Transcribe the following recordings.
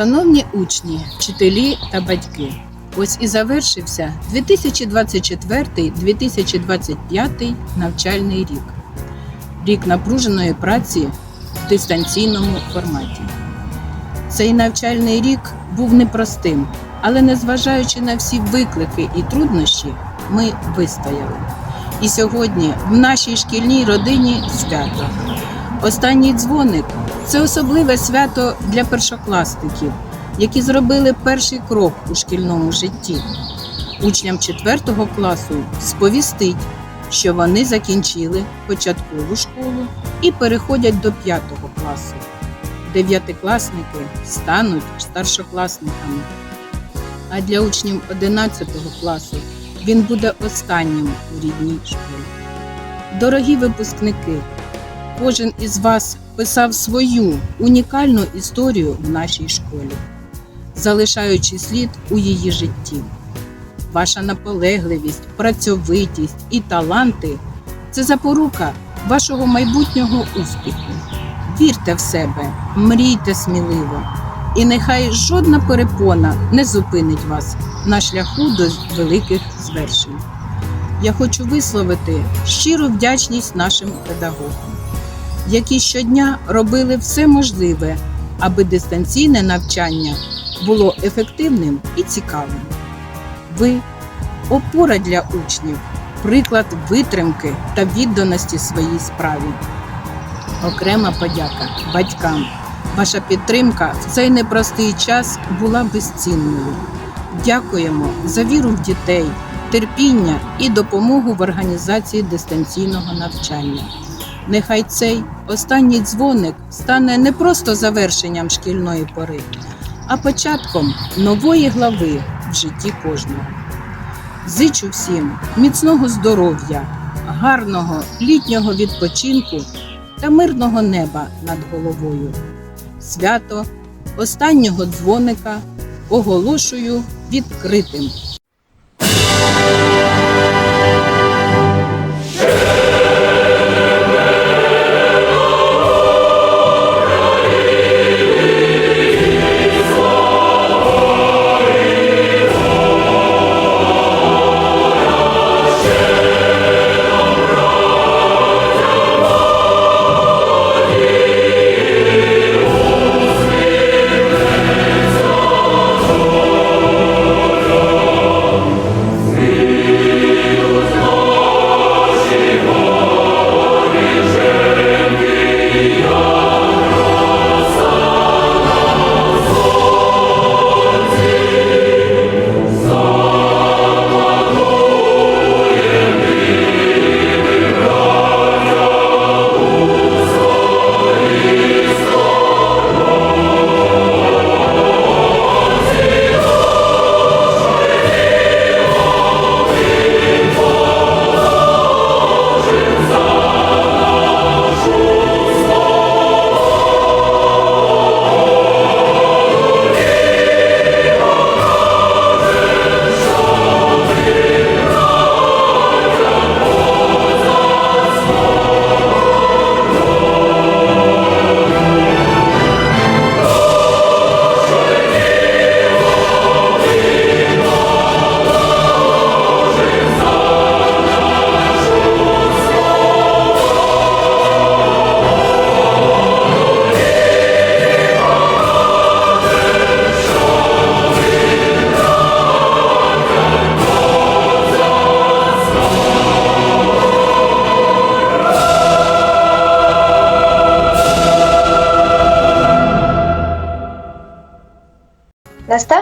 Шановні учні, вчителі та батьки, ось і завершився 2024-2025 навчальний рік. Рік напруженої праці в дистанційному форматі. Цей навчальний рік був непростим, але незважаючи на всі виклики і труднощі, ми вистояли. І сьогодні в нашій шкільній родині свято. Останній дзвоник це особливе свято для першокласників, які зробили перший крок у шкільному житті. Учням 4 класу сповістить, що вони закінчили початкову школу і переходять до 5 класу. Дев'ятикласники стануть старшокласниками. А для учнів 11 класу він буде останнім у рідній школі. Дорогі випускники, кожен із вас писав свою унікальну історію в нашій школі, залишаючи слід у її житті. Ваша наполегливість, працьовитість і таланти це запорука вашого майбутнього успіху. Вірте в себе, мрійте сміливо, і нехай жодна перепона не зупинить вас на шляху до великих звершень. Я хочу висловити щиру вдячність нашим педагогам, які щодня робили все можливе, аби дистанційне навчання було ефективним і цікавим. Ви опора для учнів, приклад витримки та відданості своїй справі. Окрема подяка батькам. Ваша підтримка в цей непростий час була безцінною. Дякуємо за віру в дітей, терпіння і допомогу в організації дистанційного навчання. Нехай цей останній дзвоник стане не просто завершенням шкільної пори, а початком нової глави в житті кожного. Зичу всім міцного здоров'я, гарного літнього відпочинку та мирного неба над головою. Свято останнього дзвоника оголошую відкритим.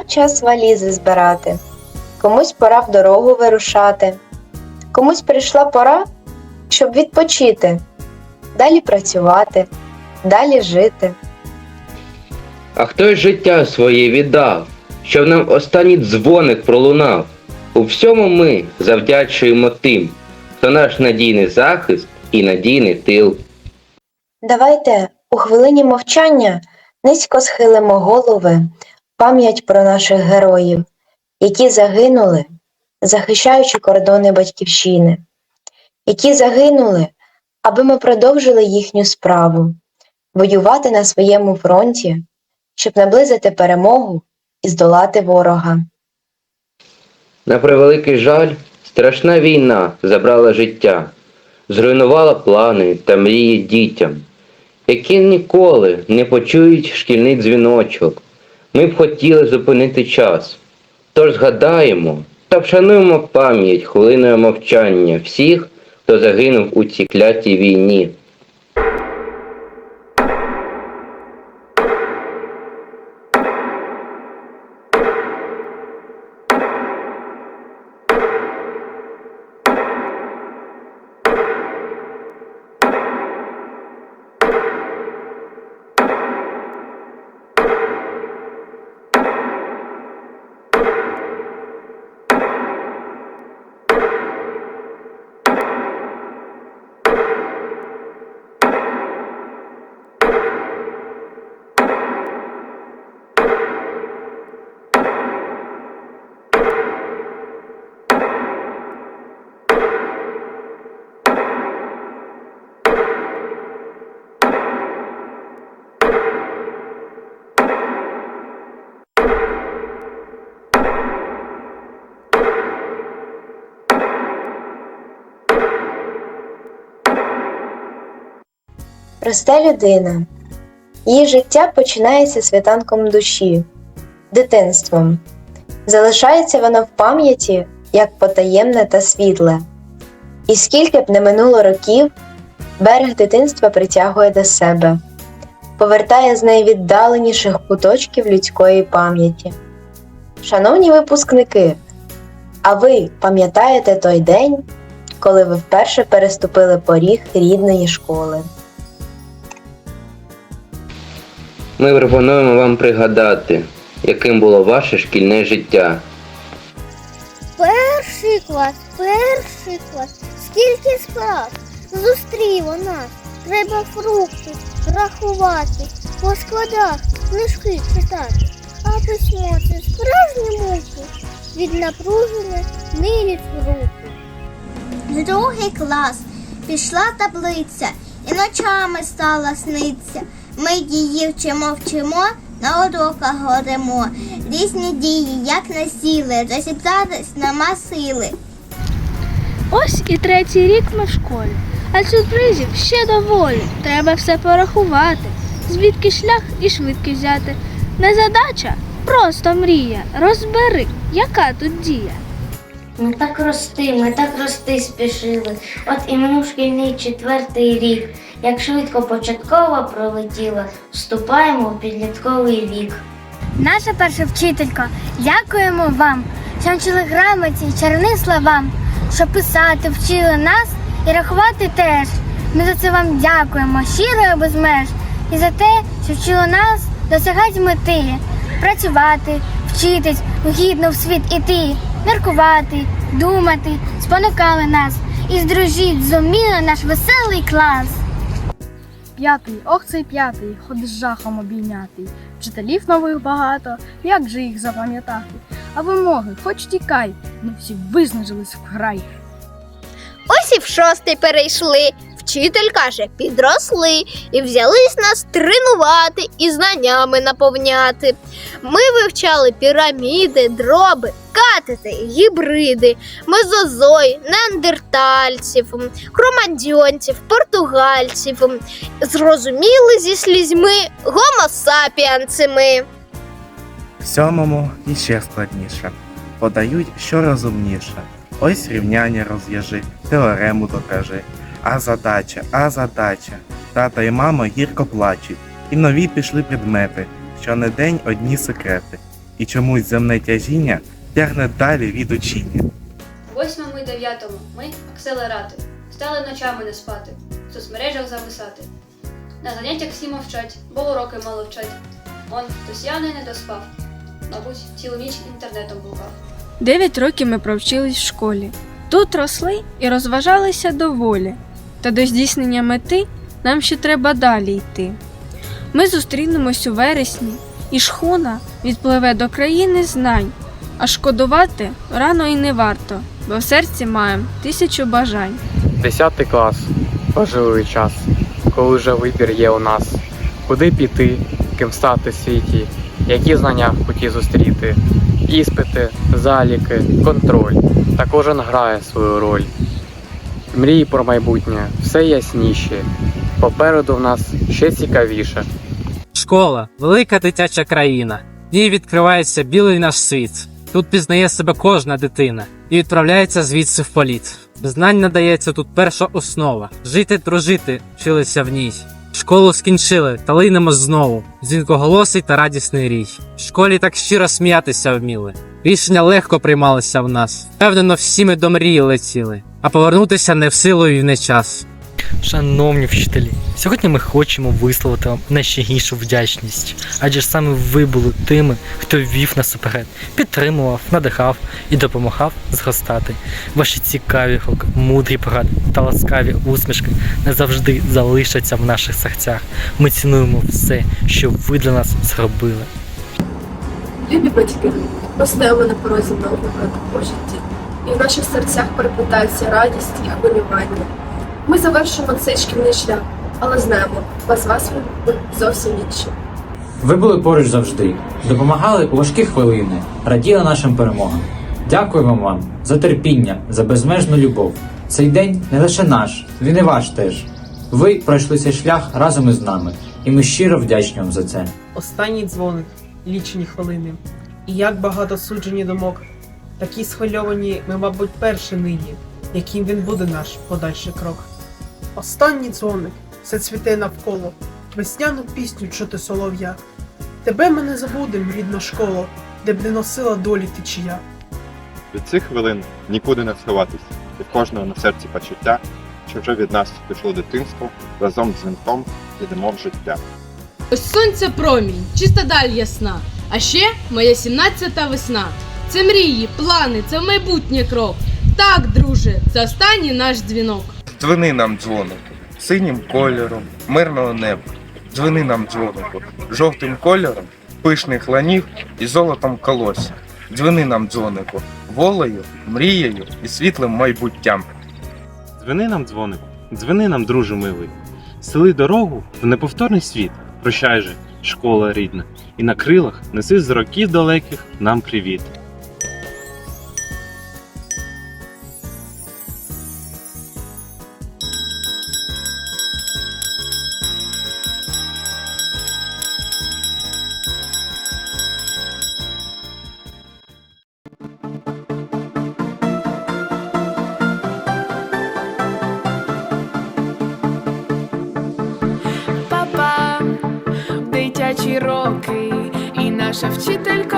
Час валізи збирати, комусь пора в дорогу вирушати, комусь прийшла пора, щоб відпочити, далі працювати, далі жити. А хто й життя своє віддав, щоб нам останній дзвоник пролунав? У всьому ми завдячуємо тим, хто наш надійний захист і надійний тил. Давайте у хвилині мовчання низько схилимо голови пам'ять про наших героїв, які загинули, захищаючи кордони батьківщини, які загинули, аби ми продовжили їхню справу, воювати на своєму фронті, щоб наблизити перемогу і здолати ворога. На превеликий жаль, страшна війна забрала життя, зруйнувала плани та мрії дітям, які ніколи не почують шкільний дзвіночок. Ми б хотіли зупинити час. Тож згадаємо та вшануємо пам'ять хвилиною мовчання всіх, хто загинув у цій клятій війні. Росте людина. Її життя починається світанком душі, дитинством. Залишається воно в пам'яті як потаємне та світле. І скільки б не минуло років, берег дитинства притягує до себе, повертає з найвіддаленіших куточків людської пам'яті. Шановні випускники, а ви пам'ятаєте той день, коли ви вперше переступили поріг рідної школи? Ми пропонуємо вам пригадати, яким було ваше шкільне життя. Перший клас, перший клас. Скільки справ зустріло нас. Треба фрукти рахувати, по складах книжки читати. А письмо це справжні муки. Від напруження ниють руки. Другий клас пішла таблиця і ночами стала сниться. Ми її вчимо вчимо, на уроках горемо. Різні дії, як насіли, розібратись нема сили. Ось і третій рік ми в школі, а сюрпризів ще доволі. Треба все порахувати, звідки шлях і швидкість взяти. Не задача, просто мрія. Розбери, яка тут дія. Ми так рости, ми так рости спішили. От і минув шкільний четвертий рік. Як швидко початкова пролетіла, вступаємо в підлітковий вік. Наша перша вчителька, дякуємо вам, що вчили грамоті чарівним словам, що писати вчили нас і рахувати теж. Ми за це вам дякуємо щиро і без меж. І за те, що вчили нас досягати мети, працювати, вчитись, гідно в світ іти, міркувати, думати, спонукали нас і здружіть зуміли наш веселий клас. П'ятий, ох цей п'ятий, ходи з жахом обійнятий. Вчителів нових багато, як же їх запам'ятати? А вимоги, хоч тікай, ну всі визнажились вкрай. Ось і в шостий перейшли. Вчитель каже, підросли і взялись нас тренувати і знаннями наповняти. Ми вивчали піраміди, дроби, катети, гібриди, мезозой, неандертальців, м, португальців. Зрозуміли зі слізьми гомосапіанцями. В сьомому іще складніше. Подають, що розумніше. Ось рівняння розв'яжи, теорему докажи. А задача, а задача. Тата і мама гірко плачуть. І нові пішли предмети, що не день одні секрети. І чомусь земне тяжіння тягне далі від учіння. Восьмому і дев'ятому ми акселерати. Стали ночами не спати, в соцмережах зависати. На заняттях всі мовчать, бо уроки мало вчать. Он хтось явно не доспав. Мабуть, цілу ніч інтернетом блукав. Дев'ять років ми провчились в школі. Тут росли і розважалися доволі. Та до здійснення мети нам ще треба далі йти. Ми зустрінемось у вересні, і шхуна відпливе до країни знань, а шкодувати рано і не варто, бо в серці маємо тисячу бажань. Десятий клас важливий час, коли вже вибір є у нас, куди піти, ким стати в світі, які знання в путі зустріти, іспити, заліки, контроль. Та кожен грає свою роль. Мрії про майбутнє все ясніше. Попереду в нас ще цікавіше. Школа велика дитяча країна. В ній відкривається білий наш світ. Тут пізнає себе кожна дитина і відправляється звідси в політ. Знань надається тут перша основа. Жити, дружити, вчилися в ній. Школу скінчили та линемо знову. Дзвінкоголосий та радісний рій. В школі так щиро сміятися вміли. Рішення легко приймалися в нас. Впевнено, всі ми до мрії летіли, а повернутися не в силу і не час. Шановні вчителі, сьогодні ми хочемо висловити вам найщирішу вдячність, адже саме ви були тими, хто ввів нас уперед, підтримував, надихав і допомагав зростати. Ваші цікаві руки, мудрі поради та ласкаві усмішки назавжди залишаться в наших серцях. Ми цінуємо все, що ви для нас зробили. Любі батьки, поставили на порозі нового року по житті, і в наших серцях переплетаються радість і хвилювання. Ми завершимо цей шкільний шлях, але знаємо, без вас він зовсім інший. Ви були поруч завжди, допомагали у важкі хвилини, раділи нашим перемогам. Дякуємо вам за терпіння, за безмежну любов. Цей день не лише наш, він і ваш теж. Ви пройшли цей шлях разом із нами, і ми щиро вдячні вам за це. Останній дзвоник, лічені хвилини. І як багато суджені думок. Такі схвильовані ми, мабуть, перші нині, яким він буде наш подальший крок. Останній дзвоник, все цвіте навколо, весняну пісню чути солов'я. Тебе ми не забудем, рідна школа, де б не носила долі течія. Від цих хвилин нікуди не сховатись, і в кожного на серці почуття, що вже від нас пішло дитинство, разом з дзвінком йдемо в життя. Ось сонце промінь, чиста даль ясна. А ще моя сімнадцята весна. Це мрії, плани, це майбутнє крок. Так, друже, це останній наш дзвінок. Дзвони нам дзвонику, синім кольором, мирного неба. Дзвони нам дзвонику, жовтим кольором, пишних ланів і золотом колосся. Дзвони нам дзвонику, волею, мрією і світлим майбуттям. Дзвени нам дзвонику, дзвени нам, друже милий. Сели дорогу в неповторний світ. Прощай же, школа рідна, і на крилах неси з років далеких нам привіт. І наша вчителька, і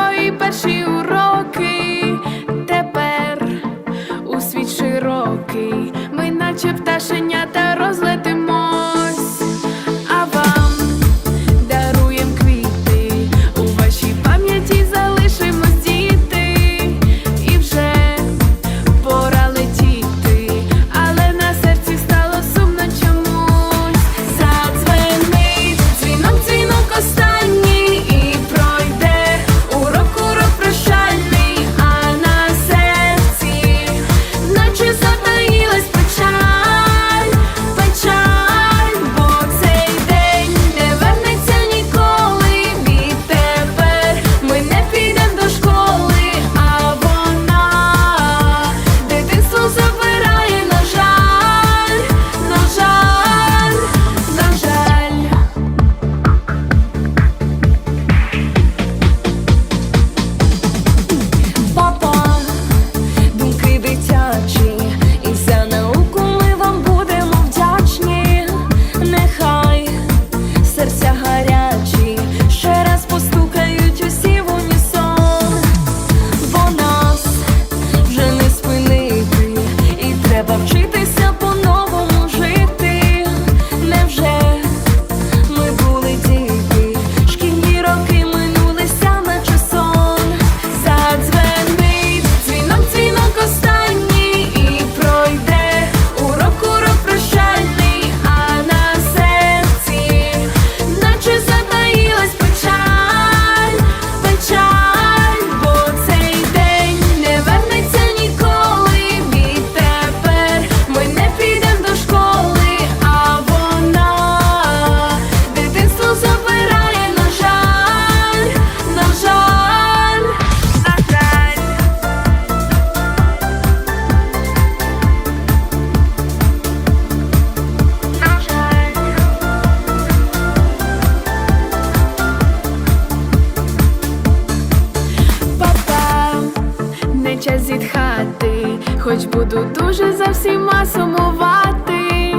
за сумувати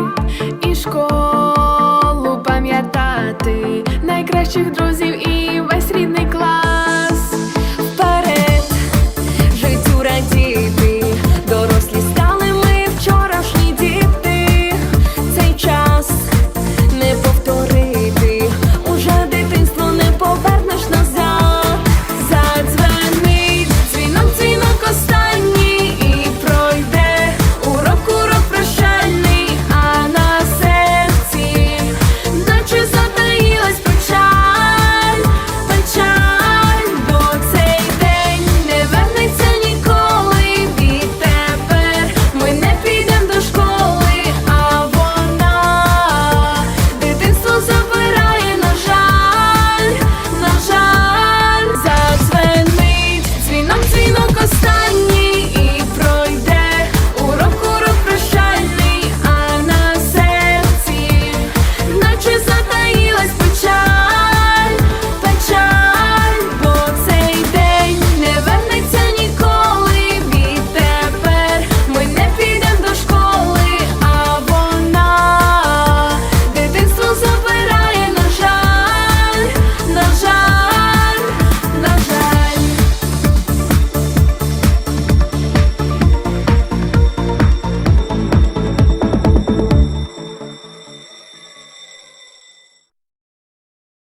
і школу пам'ятати. Найкращих друзів і